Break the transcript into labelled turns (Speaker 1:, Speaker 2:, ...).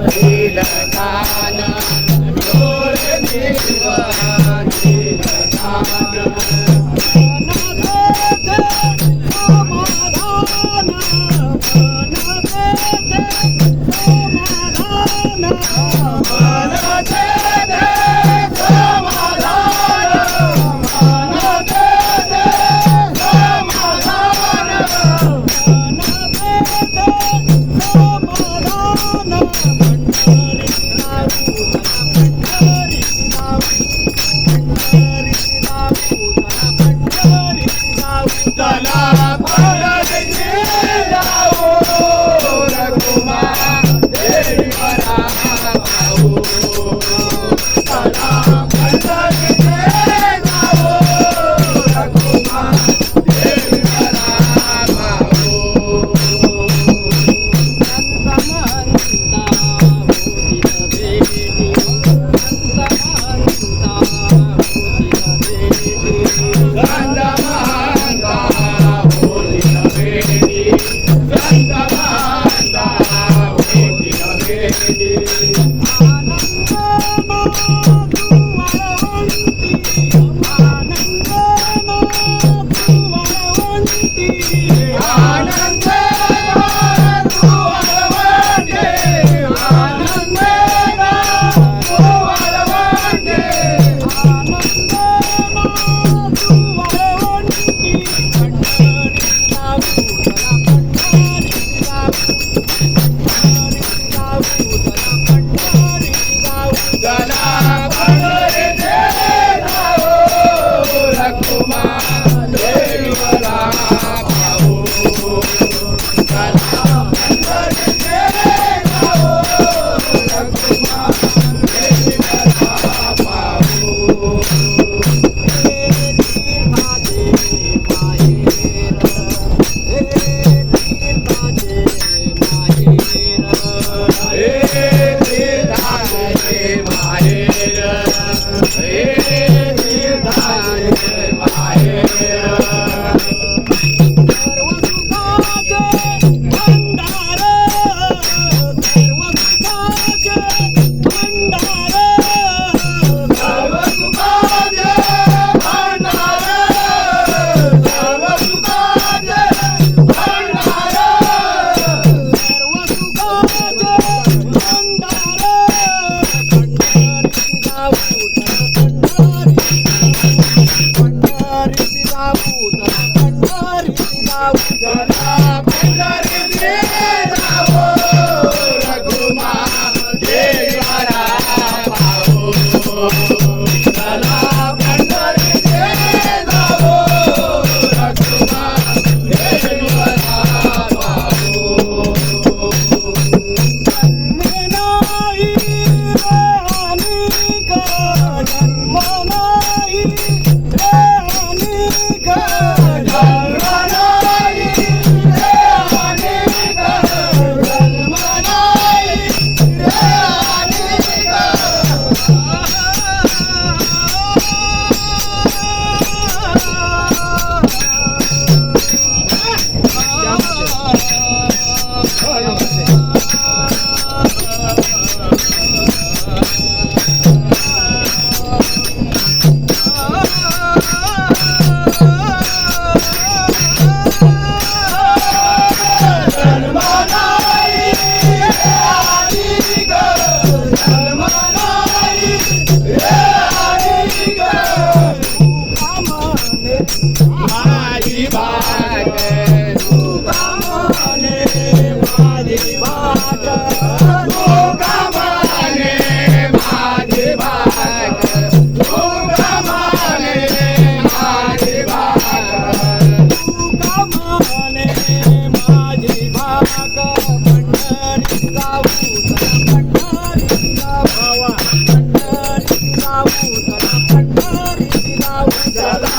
Speaker 1: निवातील कान डोळे Thank you. Bangladesh! ज्यादा